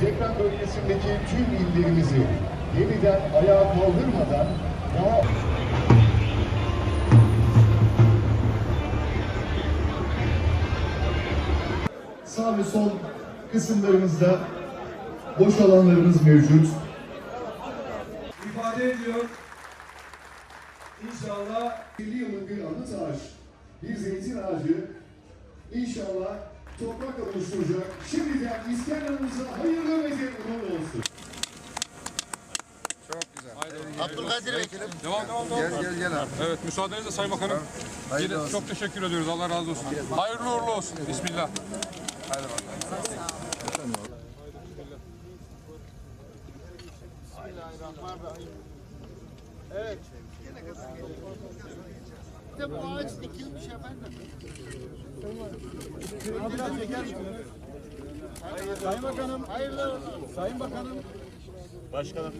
deprem bölgesindeki tüm illerimizi yeniden ayağa kaldırmadan daha sağ ve sol kısımlarımızda boş alanlarımız mevcut. ifade ediyor. İnşallah 50 yıllık bir anıt ağaç, bir zeytin ağacı inşallah toprakla buluşturacak. Şimdiden İskenderun'umuza hayırlı ve uğurlu olsun. Abdülkadir Vekilim. Devam devam devam. Gel gel gel abi. Evet müsaadenizle Sayın Bakanım. Hayırlı Yine olsun. çok teşekkür ediyoruz. Allah razı olsun. Hayırlı uğurlu olsun. Bismillah. Hadi bakalım. İşte bu ağaç dikilmiş efendim. Sayın Bakanım. Hayırlı. Sayın Bakanım. Başkanım.